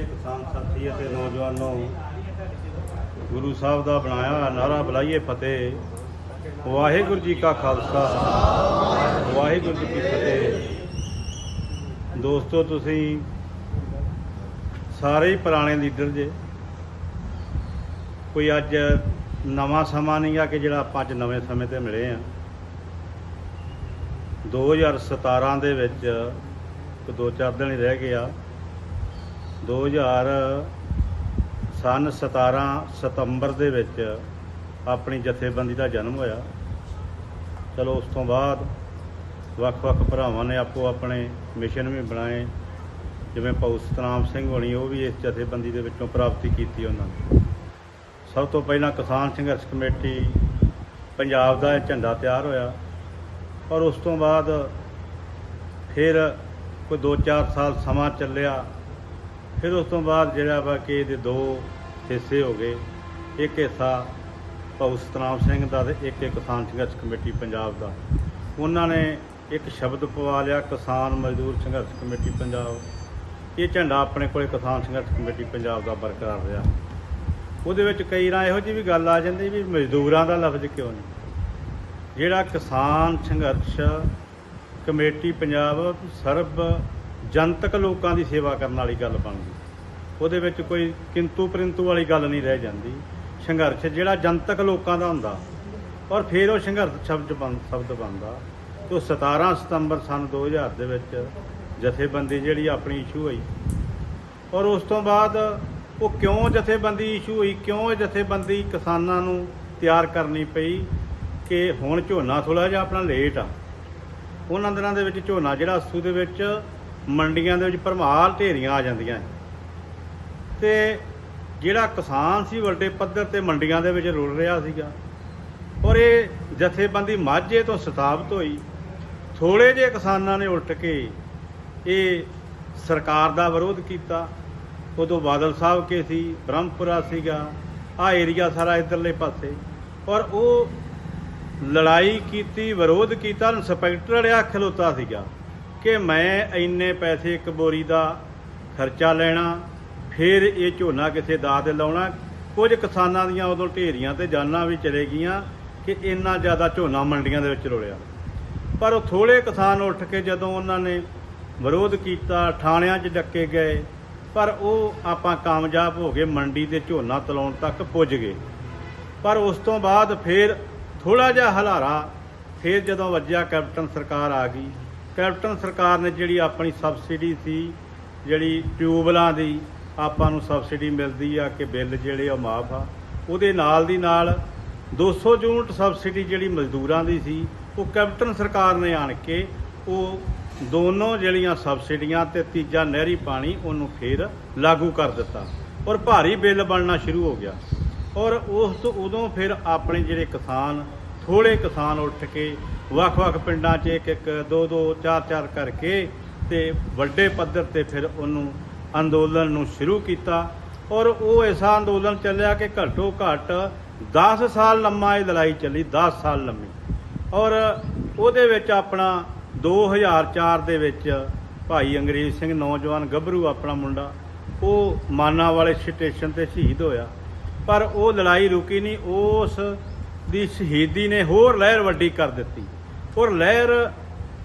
ਸਮੁੱਚੇ ਕਿਸਾਨ ਸਾਥੀ ਅਤੇ ਨੌਜਵਾਨੋ, ਗੁਰੂ ਸਾਹਿਬ ਦਾ ਬਣਾਇਆ ਹੋਇਆ ਨਾਰਾ ਬੁਲਾਈਏ ਫਤਿਹ। ਵਾਹਿਗੁਰੂ ਜੀ ਕਾ ਖਾਲਸਾ, ਵਾਹਿਗੁਰੂ ਜੀ ਕੀ ਫਤਿਹ। ਦੋਸਤੋ, ਤੁਸੀਂ ਸਾਰੇ ਹੀ ਪੁਰਾਣੇ ਲੀਡਰ ਜੇ। ਕੋਈ ਅੱਜ ਨਵਾਂ ਸਮਾਂ ਨਹੀਂ ਆ ਕਿ ਜਿਹੜਾ ਆਪਾਂ ਅੱਜ ਨਵੇਂ ਸਮੇਂ ਤੇ ਮਿਲੇ ਆ। 2017 ਦੇ ਵਿੱਚ ਇੱਕ ਦੋ ਚਾਰ ਦਿਨ ਹੀ ਰਹਿ ਗਿਆ 2000 ਸਨ 17 ਸਤੰਬਰ ਦੇ ਵਿੱਚ ਆਪਣੀ ਜਥੇਬੰਦੀ ਦਾ ਜਨਮ ਹੋਇਆ। ਚਲੋ ਉਸ ਤੋਂ ਬਾਅਦ ਵੱਖ-ਵੱਖ ਭਰਾਵਾਂ ਨੇ ਆਪੋ ਆਪਣੇ ਮਿਸ਼ਨ ਵੀ ਬਣਾਏ। ਜਿਵੇਂ ਭਾਊ ਸਤਨਾਮ ਸਿੰਘ ਹੋਣੀ, ਉਹ ਵੀ ਇਸ ਜਥੇਬੰਦੀ ਦੇ ਵਿੱਚੋਂ ਪ੍ਰਾਪਤੀ ਕੀਤੀ ਉਹਨਾਂ ਨੇ। ਸਭ ਤੋਂ ਪਹਿਲਾਂ ਕਿਸਾਨ ਸੰਘਰਸ਼ ਕਮੇਟੀ ਪੰਜਾਬ ਦਾ ਇਹ ਝੰਡਾ ਤਿਆਰ ਹੋਇਆ ਔਰ ਉਸ ਤੋਂ ਬਾਅਦ ਫਿਰ ਕੋਈ 2-4 ਸਾਲ ਸਮਾਂ ਚੱਲਿਆ। ਫਿਰ ਉਸ ਤੋਂ ਬਾਅਦ ਜਿਹੜਾ ਵਾ ਕਿ ਇਹਦੇ ਦੋ ਹਿੱਸੇ ਹੋ ਗਏ। ਇੱਕ ਹਿੱਸਾ ਭਾਊ ਸਤਨਾਮ ਸਿੰਘ ਦਾ ਤੇ ਇੱਕ ਕਿਸਾਨ ਸੰਘਰਸ਼ ਕਮੇਟੀ ਪੰਜਾਬ ਦਾ। ਉਹਨਾਂ ਨੇ ਇੱਕ ਸ਼ਬਦ ਪਵਾ ਲਿਆ, ਕਿਸਾਨ ਮਜ਼ਦੂਰ ਸੰਘਰਸ਼ ਕਮੇਟੀ ਪੰਜਾਬ। ਇਹ ਝੰਡਾ ਆਪਣੇ ਕੋਲੇ ਕਿਸਾਨ ਸੰਘਰਸ਼ ਕਮੇਟੀ ਪੰਜਾਬ ਦਾ ਬਰਕਰਾਰ ਰਿਹਾ। ਉਹਦੇ ਵਿੱਚ ਕਈ ਰਾਂ ਇਹੋ ਜਿਹੀ ਵੀ ਗੱਲ ਆ ਜਾਂਦੀ ਵੀ ਮਜ਼ਦੂਰਾਂ ਦਾ ਲਫ਼ਜ਼ ਕਿਉਂ ਨਹੀਂ? ਜਿਹੜਾ ਕਿਸਾਨ ਸੰਘਰਸ਼ ਕਮੇਟੀ ਪੰਜਾਬ ਸਰਬ ਜਨਤਕ ਲੋਕਾਂ ਦੀ ਸੇਵਾ ਕਰਨ ਵਾਲੀ ਗੱਲ ਬਣ ਗਈ ਉਹਦੇ ਵਿੱਚ ਕੋਈ ਕਿੰਤੂ ਪਰੰਤੂ ਵਾਲੀ ਗੱਲ ਨਹੀਂ ਰਹਿ ਜਾਂਦੀ। ਸੰਘਰਸ਼ ਜਿਹੜਾ ਜਨਤਕ ਲੋਕਾਂ ਦਾ ਹੁੰਦਾ, ਔਰ ਫਿਰ ਉਹ ਸੰਘਰਸ਼ ਸ਼ਬਦ ਬਣ, ਸ਼ਬਦ ਬਣਦਾ। ਤੇ ਉਹ 17 ਸਤੰਬਰ ਸਨ 2000 ਦੇ ਵਿੱਚ ਜਥੇਬੰਦੀ ਜਿਹੜੀ ਆਪਣੀ ਇਸ਼ੂ ਹੋਈ। ਔਰ ਉਸ ਤੋਂ ਬਾਅਦ ਉਹ ਕਿਉਂ ਜਥੇਬੰਦੀ ਇਸ਼ੂ ਹੋਈ, ਕਿਉਂ ਜਥੇਬੰਦੀ ਕਿਸਾਨਾਂ ਨੂੰ ਤਿਆਰ ਕਰਨੀ ਪਈ ਕਿ ਹੁਣ ਝੋਨਾ ਥੋੜਾ ਜਿਹਾ ਆਪਣਾ ਲੇਟ ਆ। ਉਹਨਾਂ ਦਿਨਾਂ ਦੇ ਵਿੱਚ ਝੋਨਾ ਜਿਹੜਾ ਅਸੂ ਦੇ ਵਿੱਚ ਮੰਡੀਆਂ ਦੇ ਵਿੱਚ ਭਰਮਾਲ ਢੇਰੀਆਂ ਆ ਜਾਂਦੀਆਂ ਤੇ ਜਿਹੜਾ ਕਿਸਾਨ ਸੀ ਵੱਡੇ ਪੱਧਰ ਤੇ ਮੰਡੀਆਂ ਦੇ ਵਿੱਚ ਰੁਲ ਰਿਹਾ ਸੀਗਾ। ਔਰ ਇਹ ਜਥੇਬੰਦੀ ਮਾਝੇ ਤੋਂ ਸਥਾਪਿਤ ਹੋਈ। ਥੋੜੇ ਜਿਹੇ ਕਿਸਾਨਾਂ ਨੇ ਉਲਟ ਕੇ ਇਹ ਸਰਕਾਰ ਦਾ ਵਿਰੋਧ ਕੀਤਾ। ਉਦੋਂ ਬਾਦਲ ਸਾਹਿਬ ਕੇ ਸੀ, ਬ੍ਰਹਮਪੁਰਾ ਸੀਗਾ, ਆ ਏਰੀਆ ਸਾਰਾ ਇਧਰਲੇ ਪਾਸੇ। ਔਰ ਉਹ ਲੜਾਈ ਕੀਤੀ, ਵਿਰੋਧ ਕੀਤਾ ਇੰਸਪੈਕਟਰ ਆ ਖਲੋਤਾ ਸੀਗਾ। ਕਿ ਮੈਂ ਇੰਨੇ ਪੈਸੇ ਇੱਕ ਬੋਰੀ ਦਾ ਖਰਚਾ ਲੈਣਾ, ਫਿਰ ਇਹ ਝੋਨਾ ਕਿਸੇ ਦਾਅ ਤੇ ਲਾਉਣਾ, ਕੁਝ ਕਿਸਾਨਾਂ ਦੀਆਂ ਉਦੋਂ ਢੇਰੀਆਂ ਤੇ ਜਾਨਾਂ ਵੀ ਚਲੇ ਗਈਆਂ ਕਿ ਇੰਨਾ ਜ਼ਿਆਦਾ ਝੋਨਾ ਮੰਡੀਆਂ ਦੇ ਵਿੱਚ ਰੁਲਿਆ। ਪਰ ਉਹ ਥੋੜੇ ਕਿਸਾਨ ਉੱਠ ਕੇ ਜਦੋਂ ਉਹਨਾਂ ਨੇ ਵਿਰੋਧ ਕੀਤਾ ਥਾਣਿਆਂ 'ਚ ਡੱਕੇ ਗਏ, ਪਰ ਉਹ ਆਪਾਂ ਕਾਮਯਾਬ ਹੋ ਗਏ ਮੰਡੀ ਦੇ ਝੋਨਾ ਤਲਾਉਣ ਤੱਕ ਪੁੱਜ ਗਏ। ਪਰ ਉਸ ਤੋਂ ਬਾਅਦ ਫਿਰ ਥੋੜਾ ਜਿਹਾ ਹਲਾਰਾ, ਫਿਰ ਜਦੋਂ ਵੱਜਿਆ ਕੈਪਟਨ ਸਰਕਾਰ ਆ ਗਈ ਕੈਪਟਨ ਸਰਕਾਰ ਨੇ ਜਿਹੜੀ ਆਪਣੀ ਸਬਸਿਡੀ ਸੀ, ਜਿਹੜੀ ਟਿਊਬਲਾਂ ਦੀ ਆਪਾਂ ਨੂੰ ਸਬਸਿਡੀ ਮਿਲਦੀ ਆ ਕਿ ਬਿੱਲ ਜਿਹੜੇ ਆ ਮਾਫ ਆ, ਉਹਦੇ ਨਾਲ ਦੀ ਨਾਲ 200 ਯੂਨਿਟ ਸਬਸਿਡੀ ਜਿਹੜੀ ਮਜ਼ਦੂਰਾਂ ਦੀ ਸੀ, ਉਹ ਕੈਪਟਨ ਸਰਕਾਰ ਨੇ ਆਣ ਕੇ ਉਹ ਦੋਨੋਂ ਜਿਹੜੀਆਂ ਸਬਸਿਡੀਆਂ ਤੇ ਤੀਜਾ ਨਹਿਰੀ ਪਾਣੀ ਉਹਨੂੰ ਫੇਰ ਲਾਗੂ ਕਰ ਦਿੱਤਾ ਔਰ ਭਾਰੀ ਬਿੱਲ ਬਣਨਾ ਸ਼ੁਰੂ ਹੋ ਗਿਆ। ਔਰ ਉਸ ਤੋਂ ਉਦੋਂ ਫਿਰ ਆਪਣੇ ਜਿਹੜੇ ਕਿਸਾਨ ਥੋੜੇ ਕਿਸਾਨ ਉੱਠ ਕੇ ਵੱਖ-ਵੱਖ ਪਿੰਡਾਂ 'ਚ ਇੱਕ ਇੱਕ, ਦੋ ਦੋ, ਚਾਰ ਚਾਰ ਕਰਕੇ ਤੇ ਵੱਡੇ ਪੱਧਰ ਤੇ ਫਿਰ ਉਹਨੂੰ ਅੰਦੋਲਨ ਨੂੰ ਸ਼ੁਰੂ ਕੀਤਾ ਔਰ ਉਹ ਐਸਾ ਅੰਦੋਲਨ ਚੱਲਿਆ ਕਿ ਘੱਟੋ ਘੱਟ 10 ਸਾਲ ਲੰਮਾ ਇਹ ਲੜਾਈ ਚੱਲੀ 10 ਸਾਲ ਲੰਮੀ। ਔਰ ਉਹਦੇ ਵਿੱਚ ਆਪਣਾ 2004 ਦੇ ਵਿੱਚ ਭਾਈ ਅੰਗਰੇਜ਼ ਸਿੰਘ ਨੌਜਵਾਨ ਗੱਭਰੂ ਆਪਣਾ ਮੁੰਡਾ, ਉਹ ਮਾਨਾ ਵਾਲੇ ਸਟੇਸ਼ਨ ਤੇ ਸ਼ਹੀਦ ਹੋਇਆ। ਪਰ ਉਹ ਲੜਾਈ ਰੁਕੀ ਨਹੀਂ, ਉਸ ਦੀ ਸ਼ਹੀਦੀ ਨੇ ਹੋਰ ਲਹਿਰ ਵੱਡੀ ਕਰ ਦਿੱਤੀ। ਔਰ ਲਹਿਰ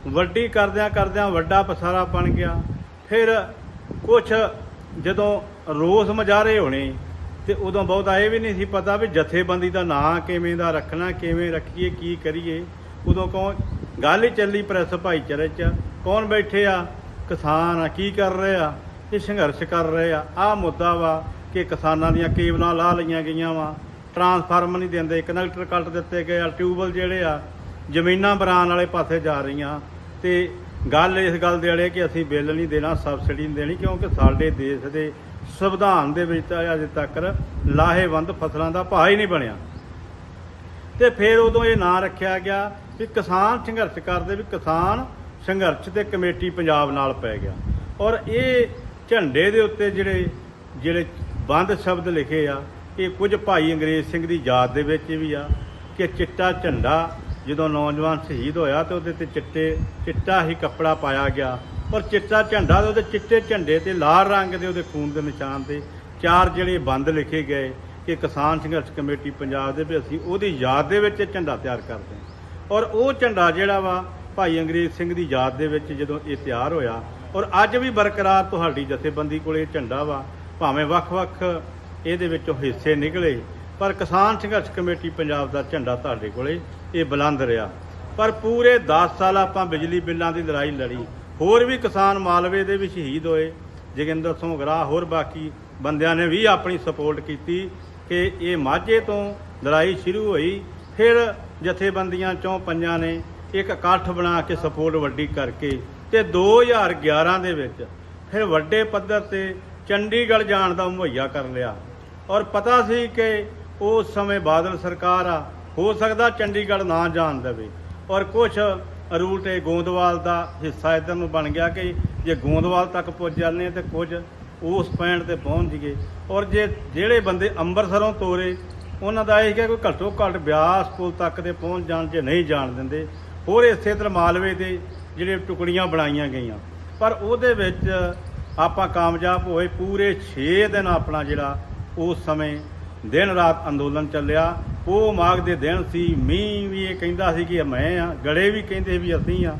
ਵੱਡੀ ਕਰਦਿਆਂ ਕਰਦਿਆਂ ਵੱਡਾ ਪਸਾਰਾ ਬਣ ਗਿਆ। ਫਿਰ ਕੁਛ ਜਦੋਂ ਰੋਸ ਮਜਾਰੇ ਹੋਣੇ ਤੇ ਉਦੋਂ ਬਹੁਤਾ ਇਹ ਵੀ ਨਹੀਂ ਸੀ ਪਤਾ ਵੀ ਜਥੇਬੰਦੀ ਦਾ ਨਾਂ ਕਿਵੇਂ ਦਾ ਰੱਖਣਾ, ਕਿਵੇਂ ਰੱਖੀਏ, ਕੀ ਕਰੀਏ। ਉਦੋਂ ਕੌਣ ਗੱਲ ਹੀ ਚੱਲੀ ਪ੍ਰੈਸ ਭਾਈਚਾਰੇ 'ਚ, ਕੌਣ ਬੈਠੇ ਆ? ਕਿਸਾਨ ਆ, ਕੀ ਕਰ ਰਹੇ ਆ? ਇਹ ਸੰਘਰਸ਼ ਕਰ ਰਹੇ ਆ। ਆਹ ਮੁੱਦਾ ਵਾ ਕਿ ਕਿਸਾਨਾਂ ਦੀਆਂ ਕੇਬਲਾਂ ਲਾ ਲਈਆਂ ਗਈਆਂ ਵਾ। ਟਰਾਂਸਫਾਰਮਰ ਨਹੀਂ ਦਿੰਦੇ ਕਨੈਕਟਰ ਕੱਟ ਦਿੱਤੇ ਗਏ ਆ ਟਿਊਬਲ ਜਿਹੜੇ ਆ, ਜ਼ਮੀਨਾਂ ਬਰਾਨ ਵਾਲੇ ਪਾਸੇ ਜਾ ਰਹੀਆਂ। ਤੇ ਗੱਲ ਇਸ ਗੱਲ ਦੇ ਅੜੇ ਕਿ ਅਸੀਂ ਬਿੱਲ ਨਹੀਂ ਦੇਣਾ, ਸਬਸਿਡੀ ਨਹੀਂ ਦੇਣੀ, ਕਿਉਂਕਿ ਸਾਡੇ ਦੇਸ਼ ਦੇ ਸੰਵਿਧਾਨ ਦੇ ਵਿੱਚ ਤਾਂ ਅਜੇ ਤੱਕ ਲਾਹੇਵੰਦ ਫਸਲਾਂ ਦਾ ਭਾਅ ਹੀ ਨਹੀਂ ਬਣਿਆ। ਤੇ ਫਿਰ ਉਦੋਂ ਇਹ ਨਾਂ ਰੱਖਿਆ ਗਿਆ ਵੀ ਕਿਸਾਨ ਸੰਘਰਸ਼ ਕਰਦੇ, ਵੀ ਕਿਸਾਨ ਸੰਘਰਸ਼ ਤੇ ਕਮੇਟੀ ਪੰਜਾਬ ਨਾਲ ਪੈ ਗਿਆ। ਔਰ ਇਹ ਝੰਡੇ ਦੇ ਉੱਤੇ ਜਿਹੜੇ ਜਿਹੜੇ ਬੰਦ ਸ਼ਬਦ ਲਿਖੇ ਆ ਇਹ ਕੁਝ ਭਾਈ ਅੰਗਰੇਜ਼ ਸਿੰਘ ਦੀ ਯਾਦ ਦੇ ਵਿੱਚ ਵੀ ਆ ਕਿ ਚਿੱਟਾ ਝੰਡਾ ਜਦੋਂ ਨੌਜਵਾਨ ਸ਼ਹੀਦ ਹੋਇਆ ਤੇ ਉਹਦੇ ਤੇ ਚਿੱਟੇ, ਚਿੱਟਾ ਹੀ ਕੱਪੜਾ ਪਾਇਆ ਗਿਆ। ਔਰ ਚਿੱਟਾ ਝੰਡਾ ਤੇ ਉਹਦੇ ਚਿੱਟੇ ਝੰਡੇ ਤੇ ਲਾਲ ਰੰਗ ਦੇ ਉਹਦੇ ਖੂਨ ਦੇ ਨਿਸ਼ਾਨ ਤੇ ਚਾਰ ਜਿਹੜੇ ਬੰਦ ਲਿਖੇ ਗਏ ਕਿ ਕਿਸਾਨ ਸੰਘਰਸ਼ ਕਮੇਟੀ ਪੰਜਾਬ ਦੇ ਵੀ ਅਸੀਂ ਉਹਦੀ ਯਾਦ ਦੇ ਵਿੱਚ ਇਹ ਝੰਡਾ ਤਿਆਰ ਕਰਦੇ ਹਾਂ। ਔਰ ਉਹ ਝੰਡਾ ਜਿਹੜਾ ਵਾ ਭਾਈ ਅੰਗਰੇਜ਼ ਸਿੰਘ ਦੀ ਯਾਦ ਦੇ ਵਿੱਚ ਜਦੋਂ ਇਹ ਤਿਆਰ ਹੋਇਆ ਔਰ ਅੱਜ ਵੀ ਬਰਕਰਾਰ ਤੁਹਾਡੀ ਜਥੇਬੰਦੀ ਕੋਲੇ ਇਹ ਝੰਡਾ ਵਾ, ਭਾਵੇਂ ਵੱਖ-ਵੱਖ ਇਹਦੇ ਵਿੱਚੋਂ ਹਿੱਸੇ ਨਿਕਲੇ। ਪਰ ਕਿਸਾਨ ਸੰਘਰਸ਼ ਕਮੇਟੀ ਪੰਜਾਬ ਦਾ ਝੰਡਾ ਤੁਹਾਡੇ ਕੋਲੇ, ਇਹ ਬੁਲੰਦ ਰਿਹਾ। ਪਰ ਪੂਰੇ 10 ਸਾਲ ਆਪਾਂ ਬਿਜਲੀ ਬਿੱਲਾਂ ਦੀ ਲੜਾਈ ਲੜੀ। ਹੋਰ ਵੀ ਕਿਸਾਨ ਮਾਲਵੇ ਦੇ ਵੀ ਸ਼ਹੀਦ ਹੋਏ, ਜੋਗਿੰਦਰ ਸੋਗਰਾ ਹੋਰ ਬਾਕੀ ਬੰਦਿਆਂ ਨੇ ਵੀ ਆਪਣੀ ਸਪੋਰਟ ਕੀਤੀ ਕਿ ਇਹ ਮਾਝੇ ਤੋਂ ਲੜਾਈ ਸ਼ੁਰੂ ਹੋਈ। ਫਿਰ ਜਥੇਬੰਦੀਆਂ ਚੋਂ ਪੰਜਾਂ ਨੇ ਇੱਕ ਇਕੱਠ ਬਣਾ ਕੇ ਸਪੋਰਟ ਵੱਡੀ ਕਰਕੇ ਤੇ 2011 ਦੇ ਵਿੱਚ ਫਿਰ ਵੱਡੇ ਪੱਧਰ ਤੇ ਚੰਡੀਗੜ੍ਹ ਜਾਣ ਦਾ ਮੁਹੱਈਆ ਕਰ ਲਿਆ। ਔਰ ਪਤਾ ਸੀ ਕਿ ਉਸ ਸਮੇਂ ਬਾਦਲ ਸਰਕਾਰ ਆ, ਹੋ ਸਕਦਾ ਚੰਡੀਗੜ੍ਹ ਨਾ ਜਾਣ ਦੇਵੇ। ਔਰ ਕੁਝ ਰੂਟ ਇਹ ਗੋਂਦਵਾਲ ਦਾ ਹਿੱਸਾ ਇਧਰ ਨੂੰ ਬਣ ਗਿਆ ਕਿ ਜੇ ਗੋਂਦਵਾਲ ਤੱਕ ਪੁੱਜ ਜਾਂਦੇ ਹਾਂ ਤੇ ਕੁਝ ਉਸ ਪੁਆਇੰਟ ਤੇ ਪਹੁੰਚ ਜੀਏ। ਔਰ ਜੇ ਜਿਹੜੇ ਬੰਦੇ ਅੰਮ੍ਰਿਤਸਰੋਂ ਤੋਰੇ, ਉਹਨਾਂ ਦਾ ਇਹ ਕਿ ਕੋਈ ਘੱਟੋ ਘੱਟ ਬਿਆਸ ਪੁਲ ਤੱਕ ਦੇ ਪਹੁੰਚ ਜਾਣ ਜੇ ਨਹੀਂ ਜਾਣ ਦਿੰਦੇ, ਹੋਰ ਇਸੇ ਤਰ੍ਹਾਂ ਮਾਲਵੇ ਦੇ ਜਿਹੜੇ ਟੁਕੜੀਆਂ ਬਣਾਈਆਂ ਗਈਆਂ। ਪਰ ਉਹਦੇ ਵਿੱਚ ਆਪਾਂ ਕਾਮਯਾਬ ਹੋਏ ਪੂਰੇ 6 ਦਿਨ ਆਪਣਾ ਜਿਹੜਾ ਉਸ ਸਮੇਂ ਦਿਨ ਰਾਤ ਅੰਦੋਲਨ ਚੱਲਿਆ। ਉਹ ਮਾਘ ਦੇ ਦਿਨ ਸੀ। ਮੀਂਹ ਵੀ ਇਹ ਕਹਿੰਦਾ ਸੀ ਕਿ ਮੈਂ ਆ ਗੜੇ ਵੀ ਕਹਿੰਦੇ ਵੀ ਅਸੀਂ ਆ।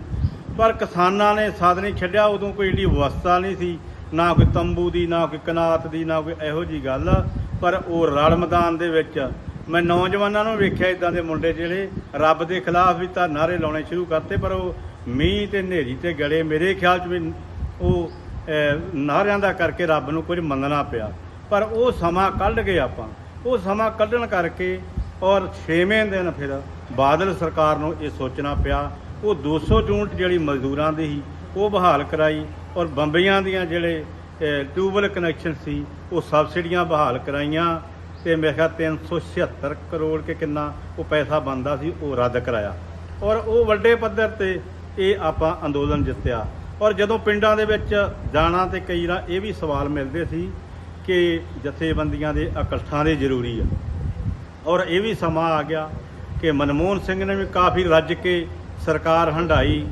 ਪਰ ਕਿਸਾਨਾਂ ਨੇ ਸਾਥ ਨਹੀਂ ਛੱਡਿਆ। ਉਦੋਂ ਕੋਈ ਏਡੀ ਅਵਸਥਾ ਨਹੀਂ ਸੀ। ਨਾ ਕੋਈ ਤੰਬੂ ਦੀ ਨਾ ਕੋਈ ਕਨਾਤ ਦੀ ਨਾ ਕੋਈ ਇਹੋ ਜੀ ਗੱਲ। ਪਰ ਉਹ ਰਲ ਮੈਦਾਨ ਦੇ ਵਿੱਚ ਮੈਂ ਨੌਜਵਾਨਾਂ ਨੂੰ ਵੇਖਿਆ ਇਦਾਂ ਦੇ ਮੁੰਡੇ ਜਿਹੜੇ ਰੱਬ ਦੇ ਖਿਲਾਫ ਵੀ ਤਾਂ ਨਾਰੇ ਲਾਉਣੇ ਸ਼ੁਰੂ ਕਰਤੇ। ਪਰ ਉਹ ਮੀਂਹ ਤੇ ਹਨੇਰੀ ਤੇ ਗਲੇ ਮੇਰੇ ਖਿਆਲ 'ਚ ਵੀ ਉਹ ਅਹ, ਨਾਰਿਆਂ ਦਾ ਕਰਕੇ ਰੱਬ ਨੂੰ ਕੁਝ ਮੰਨਣਾ ਪਿਆ। ਪਰ ਉਹ ਸਮਾਂ ਕੱਢ ਗਏ ਆਪਾਂ। ਉਹ ਸਮਾਂ ਕੱਢਣ ਕਰਕੇ ਔਰ 6ਵੇਂ ਦਿਨ ਫਿਰ ਬਾਦਲ ਸਰਕਾਰ ਨੂੰ ਇਹ ਸੋਚਣਾ ਪਿਆ। ਉਹ 200 ਯੂਨਿਟ ਜਿਹੜੀ ਮਜ਼ਦੂਰਾਂ ਦੀ ਸੀ ਉਹ ਬਹਾਲ ਕਰਾਈ ਔਰ ਬੰਬਈਆਂ ਦੀਆਂ ਜਿਹੜੇ ਅਹ, ਟਿਊਬਵੈੱਲ ਕਨੈਕਸ਼ਨ ਸੀ ਉਹ ਸਬਸਿਡੀਆਂ ਬਹਾਲ ਕਰਾਈਆਂ ਤੇ ਮੇਰੇ ਖਿਆਲ 376 ਕਰੋੜ ਕੇ ਕਿੰਨਾ ਉਹ ਪੈਸਾ ਬਣਦਾ ਸੀ ਉਹ ਰੱਦ ਕਰਾਇਆ। ਔਰ ਉਹ ਵੱਡੇ ਪੱਧਰ ਤੇ ਇਹ ਆਪਾਂ ਅੰਦੋਲਨ ਜਿੱਤਿਆ। ਔਰ ਜਦੋਂ ਪਿੰਡਾਂ ਦੇ ਵਿੱਚ ਜਾਣਾ ਤੇ ਕਈ ਵਾਰ ਇਹ ਵੀ ਸਵਾਲ ਮਿਲਦੇ ਸੀ ਕਿ ਜਥੇਬੰਦੀਆਂ ਦੇ ਇਕੱਠਾਂ ਦੇ ਜ਼ਰੂਰੀ ਆ। ਔਰ ਇਹ ਵੀ ਸਮਾਂ ਆ ਗਿਆ ਕਿ ਮਨਮੋਹਨ ਸਿੰਘ ਨੇ ਵੀ ਕਾਫੀ ਰੱਜ ਕੇ ਸਰਕਾਰ ਹੰਡਾਈ